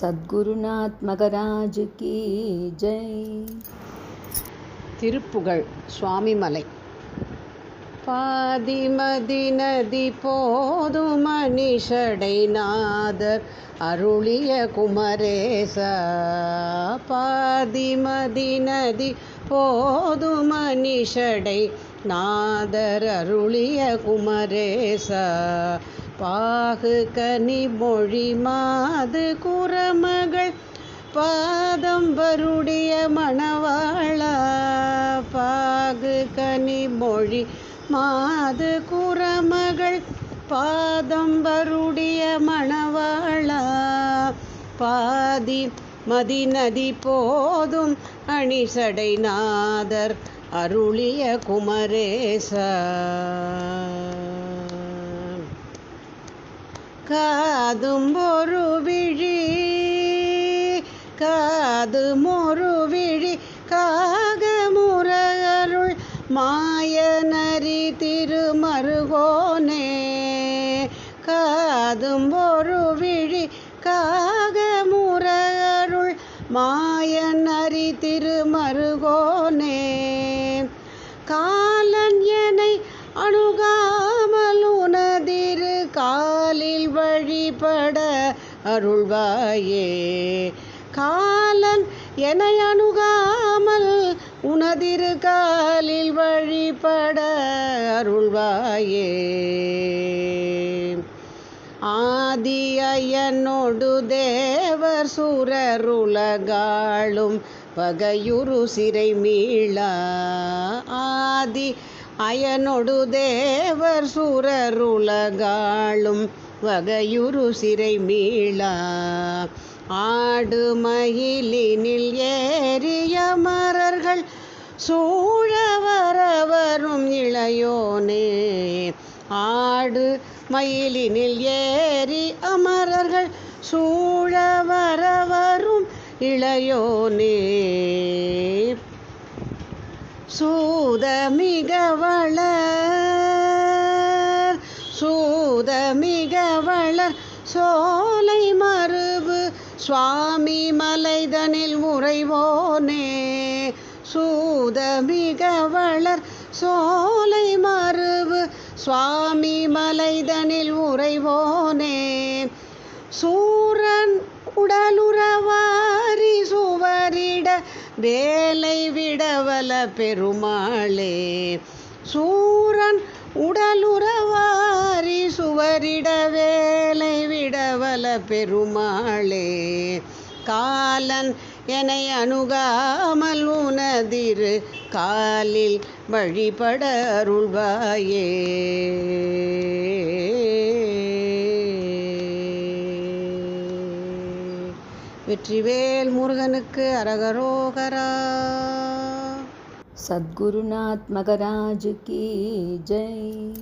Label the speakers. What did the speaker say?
Speaker 1: சத்குருநாத் மகராஜ் கி ஜெய்.
Speaker 2: திருப்புகழ் சுவாமிமலை. பாதிமதி நதி போதும் மணிஷடை நாதர் அருளிய குமரேச. பாதிமதி நதி போதும் மணிஷடை நாதர் அருளிய குமரேச. பாகு கனி மொழி மாது குரமகள் பாதம் வருடைய மணவாளா பாகு கனி மொழி மாது குரமகள் பாதம் வருடைய மணவாளா பாதி மதி நதி போதும் அணிசடை நாதர் அருளிய குமரேசா. காதும் ஒரு விழி காது மொரு விழி காகமுரருள் மாயனரி திருமருகோனே காதும் ஒரு விழி காகமுரருள் மாயனரி திருமருகோனே அருள்வாயே. காலன் என அணுகாமல் உனதிரு காலில் வழிபட அருள்வாயே. ஆதி அயனொடு தேவர் சுரருலகாளும் பகையுரு சிறை மீளா. ஆதி அயனொடு தேவர் சுரருலகாளும் வகையுரு சிறை மீளா. ஆடு மயிலினில் ஏறிய மரர்கள் சூழ வரவரும் இளையோனே. ஆடு மயிலினில் ஏறி அமரர்கள் சூழ வரவரும் இளையோனே. சூதமிக வளர் சூதமிக வளர் சோலை மறுபு சுவாமி மலைதனில் முறைவோனே சூதமிக வளர் சோலை மறுபு சுவாமி மலைதனில் உறைவோனே. சூரன் உடலுறவா வேலை விடவல பெருமாளே. சூரன் உடலுறவாரி சுவரிட வேலை விடவல பெருமாளே. காலன் என்னை அணுகாமல் உனதிரு காலில் வழிபட அருள்வாயே வெற்றிவேல் முருகனுக்கு அரகரோகரா.
Speaker 1: சத்குருநாத் மகராஜ் கி ஜெய்.